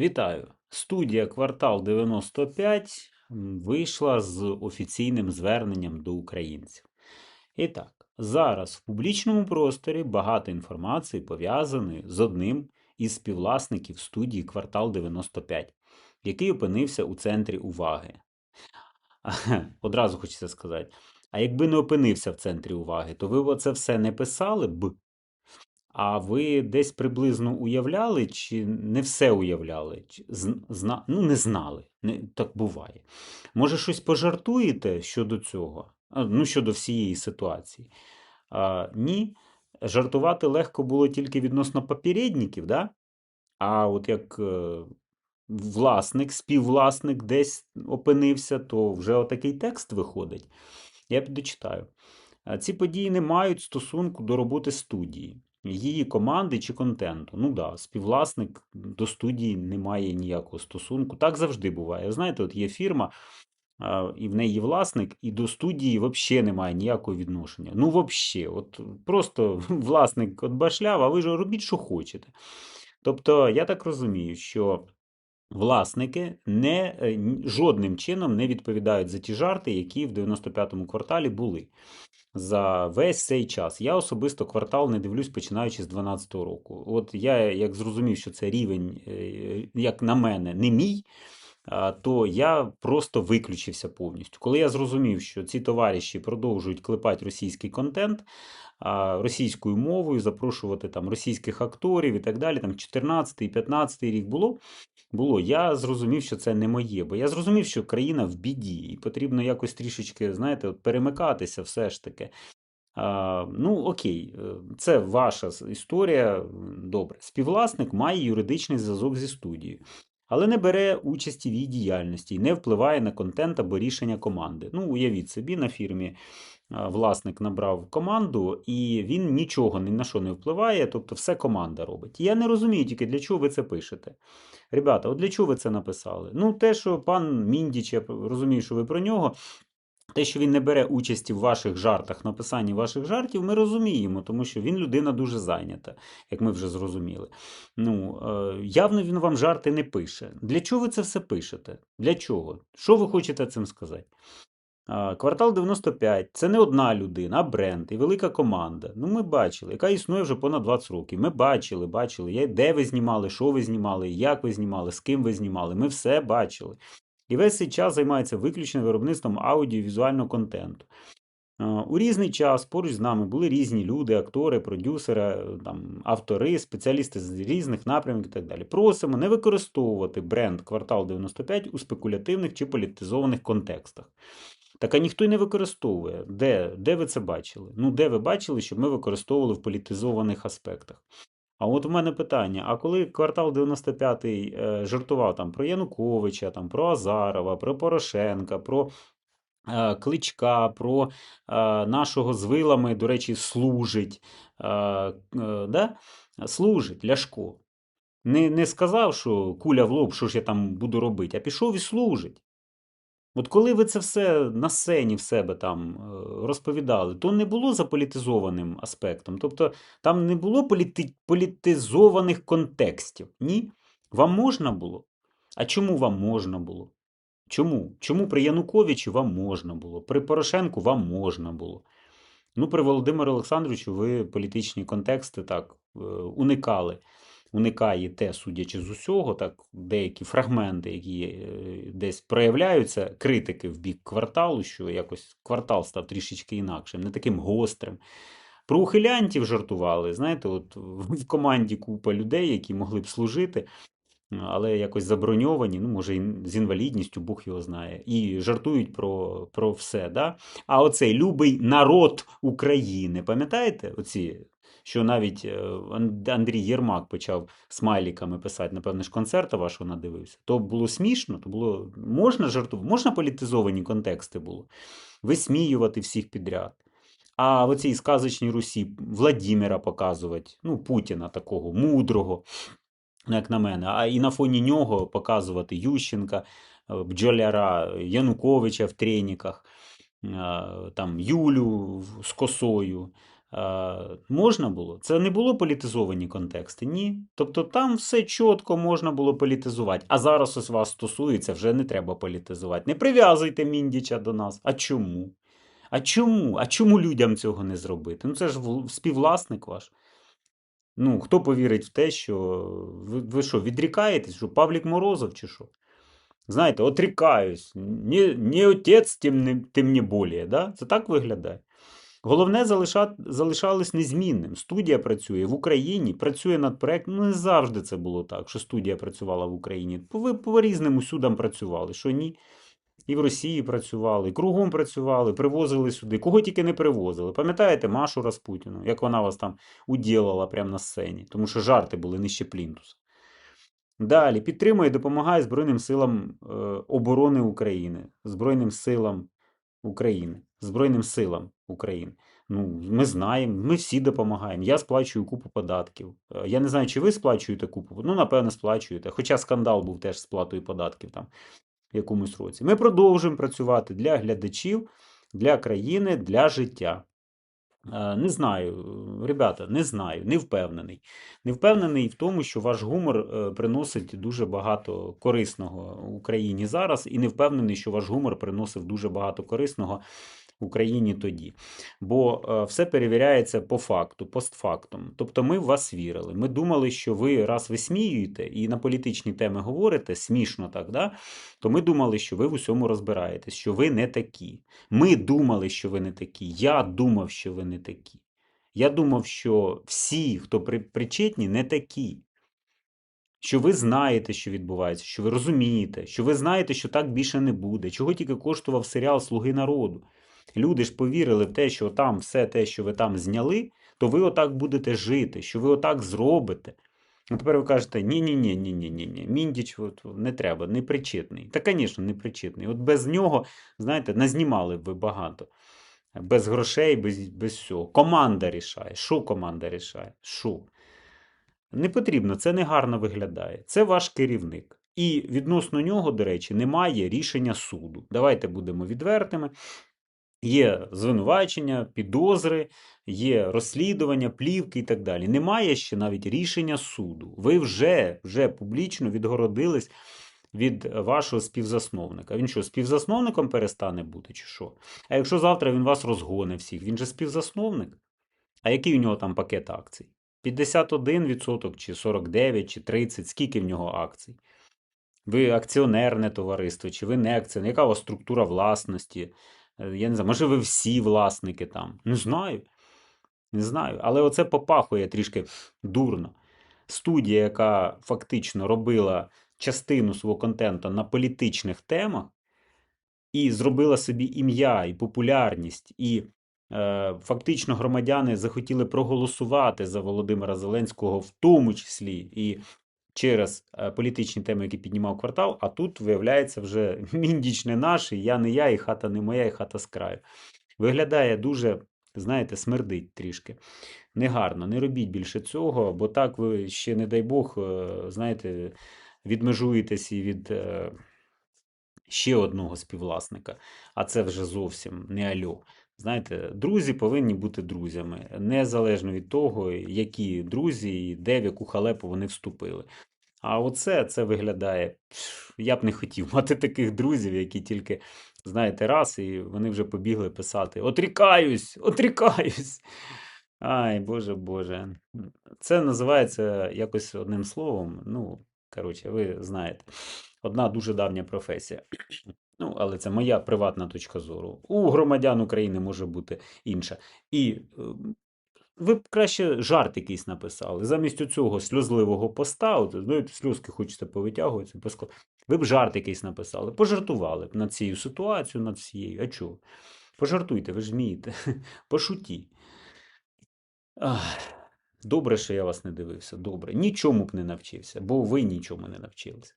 Вітаю! Студія Квартал 95 вийшла з офіційним зверненням до українців. І так, зараз в публічному просторі багато інформації пов'язаної з одним із співвласників студії Квартал 95, який опинився у центрі уваги. Одразу хочеться сказати. А якби не опинився в центрі уваги, то ви це все не писали б. А ви десь приблизно уявляли, чи не все уявляли? Чи зна... Ну, не знали. Не... Так буває. Може, щось пожартуєте щодо цього? Ну, щодо всієї ситуації? А, ні. Жартувати легко було тільки відносно попередників, да? А от як е, власник, співвласник десь опинився, то вже отакий текст виходить. Я підочитаю. Е, Ці події не мають стосунку до роботи студії, її команди чи контенту. Ну да, співвласник до студії не має ніякого стосунку. Так завжди буває. Знаєте, от є фірма, і в неї є власник, і до студії взагалі немає ніякого відношення. Ну, взагалі, от просто власник от башляв, а ви ж робіть, що хочете. Тобто, я так розумію, що власники не, е, жодним чином не відповідають за ті жарти, які в 95-му кварталі були за весь цей час. Я особисто квартал не дивлюсь, починаючи з 12-го року. От я як зрозумів, що це рівень, е, як на мене, не мій. То я просто виключився повністю. Коли я зрозумів, що ці товариші продовжують клепати російський контент російською мовою, запрошувати там російських акторів і так далі, там 14 15 рік було, було, я зрозумів, що це не моє, бо я зрозумів, що країна в біді, і потрібно якось трішечки, знаєте, от перемикатися все ж таки. А, ну, окей, е, це ваша історія. Добре. Співвласник має юридичний зв'язок зі студією, але не бере участі в її діяльності і не впливає на контент або рішення команди. Ну, уявіть собі, на фірмі власник набрав команду, і він нічого ні на що не впливає, тобто все команда робить. Я не розумію тільки, для чого ви це пишете. Ребята, от для чого ви це написали? Ну, те, що пан Міндіч, я розумію, що ви про нього. Те, що він не бере участі в ваших жартах, написанні ваших жартів, ми розуміємо, тому що він людина дуже зайнята, як ми вже зрозуміли. Ну, е, явно він вам жарти не пише. Для чого ви це все пишете? Для чого? Що ви хочете цим сказати? Квартал 95 це не одна людина, а бренд і велика команда. Ну, ми бачили, яка існує вже понад 20 років. Ми бачили, бачили, де ви знімали, що ви знімали, як ви знімали, з ким ви знімали. Ми все бачили. І весь цей час займається виключно виробництвом аудіовізуального контенту. У різний час поруч з нами були різні люди, актори, продюсери, е, там, автори, спеціалісти з різних напрямків і так далі. Просимо не використовувати бренд Квартал 95 у спекулятивних чи політизованих контекстах. Так а ніхто й не використовує. Де, де ви це бачили? Ну, де ви бачили, щоб ми використовували в політизованих аспектах? А от у мене питання: а коли квартал 95-й е, жартував там про Януковича, там, про Азарова, про Порошенка, про е, Кличка, про е, нашого з вилами, до речі, служить, е, е, да? служить Ляшко. Не, не сказав, що куля в лоб, що ж я там буду робити, а пішов і служить. От коли ви це все на сцені в себе там е, розповідали, то не було заполітизованим аспектом. Тобто там не було політи... політизованих контекстів. Ні? Вам можна було? А чому вам можна було? Чому? Чому при Януковичі вам можна було? При Порошенку вам можна було? Ну, при Володимиру Олександровичу ви політичні контексти так е, уникали. Уникаєте, судячи з усього, так деякі фрагменти, які е, десь проявляються, критики в бік кварталу, що якось квартал став трішечки інакшим, не таким гострим. Про ухилянтів жартували. Знаєте, от в команді купа людей, які могли б служити, але якось заброньовані, ну, може, з інвалідністю, Бог його знає, і жартують про, про все. Да? А оцей любий народ України, пам'ятаєте? Оці, що навіть е, Андрій Єрмак почав смайліками писати, напевно ж, концерта вашого надивився. То було смішно, то було можна жартувати, можна політизовані контексти було, висміювати всіх підряд. А в оцій сказочній Русі Владіміра показувати, ну, Путіна такого мудрого, ну, як на мене, а і на фоні нього показувати Ющенка, е, бджоляра, Януковича в треніках, е, там Юлю з косою, можна було? Це не було політизовані контексти? Ні. Тобто там все чітко можна було політизувати. А зараз ось вас стосується, вже не треба політизувати. Не прив'язуйте Міндіча до нас. А чому? А чому? А чому людям цього не зробити? Ну це ж співвласник ваш. Ну, хто повірить в те, що ви, ви що, відрікаєтесь, що Павлік Морозов чи що? Знаєте, отрікаюсь. Не отець, тим не, тим не более. Да? Це так виглядає. Головне залиша, залишалось незмінним. Студія працює в Україні, працює над проектом. Ну, не завжди це було так, що студія працювала в Україні. Ви по різним усюдам працювали, що ні. І в Росії працювали, і кругом працювали, привозили сюди. Кого тільки не привозили. Пам'ятаєте Машу Распутіну, як вона вас там уділила прямо на сцені, тому що жарти були нижче плінтуса. Далі підтримує і допомагає Збройним силам е, оборони України, Збройним силам України, Збройним силам України. Ну, ми знаємо, ми всі допомагаємо. Я сплачую купу податків. Е, Я не знаю, чи ви сплачуєте купу. Ну, напевно, сплачуєте. Хоча скандал був теж з сплатою податків там в якомусь році. Ми продовжуємо працювати для глядачів, для країни, для життя. Е, Не знаю, е, ребята, не знаю, не впевнений. Не впевнений в тому, що ваш гумор приносить дуже багато корисного Україні зараз, і не впевнений, що ваш гумор приносив дуже багато корисного Україні тоді. Бо е, все перевіряється по факту, постфактум. Тобто ми в вас вірили. Ми думали, що ви раз висміюєте і на політичні теми говорите, смішно так, да? то ми думали, що ви в усьому розбираєтесь, що ви не такі. Ми думали, що ви не такі. Я думав, що ви не такі. Я думав, що всі, хто при- причетні, не такі. Що ви знаєте, що відбувається, що ви розумієте, що ви знаєте, що так більше не буде. Чого тільки коштував серіал Слуги народу. Люди ж повірили в те, що там все те, що ви там зняли, то ви отак будете жити, що ви отак зробите. А тепер ви кажете, ні-ні-ні, ні-ні-ні, ні, Міндіч от, не треба, не причетний. Та, звісно, не причетний. От без нього, знаєте, назнімали б ви багато. Без грошей, без, без всього. Команда рішає. Що команда рішає? Що? Не потрібно, це не гарно виглядає. Це ваш керівник. І відносно нього, до речі, немає рішення суду. Давайте будемо відвертими. Є звинувачення, підозри, є розслідування, плівки і так далі. Немає ще навіть рішення суду. Ви вже, вже публічно відгородились від вашого співзасновника. Він що, співзасновником перестане бути, чи що? А якщо завтра він вас розгоне всіх, він же співзасновник. А який у нього там пакет акцій? 51% чи 49, чи 30%, скільки в нього акцій? Ви акціонерне товариство, чи ви не акціонер? Яка у вас структура власності? Е, Я не знаю, може ви всі власники там? Не знаю. Не знаю. Але оце попахує трішки дурно. Студія, яка фактично робила частину свого контенту на політичних темах, і зробила собі ім'я і популярність, і е, фактично громадяни захотіли проголосувати за Володимира Зеленського, в тому числі і через е, політичні теми, які піднімав квартал. А тут виявляється вже міндіч не наш, і я не я, і хата не моя, і хата з краю. Виглядає дуже, знаєте, смердить трішки. Негарно, не робіть більше цього, бо так ви ще, не дай Бог, е, знаєте, відмежуєтесь і від е, ще одного співвласника, а це вже зовсім не альо. Знаєте, друзі повинні бути друзями, незалежно від того, які друзі і де в яку халепу вони вступили. А оце це виглядає. Я б не хотів мати таких друзів, які тільки, знаєте, раз, і вони вже побігли писати: Отрікаюсь, отрікаюсь. Ай, Боже Боже. Це називається якось одним словом. Ну, коротше, ви знаєте, одна дуже давня професія. Ну, але це моя приватна точка зору. У громадян України може бути інша. І е, ви б краще жарт якийсь написали. Замість цього сльозливого поста, от, знаєте, сльозки хочете повитягувати, ви б жарт якийсь написали, пожартували б над цією ситуацією, над всією. А чого? Пожартуйте, ви ж вмієте. Пошутіть. Ах, добре, що я вас не дивився. Добре. Нічому б не навчився, бо ви нічому не навчилися.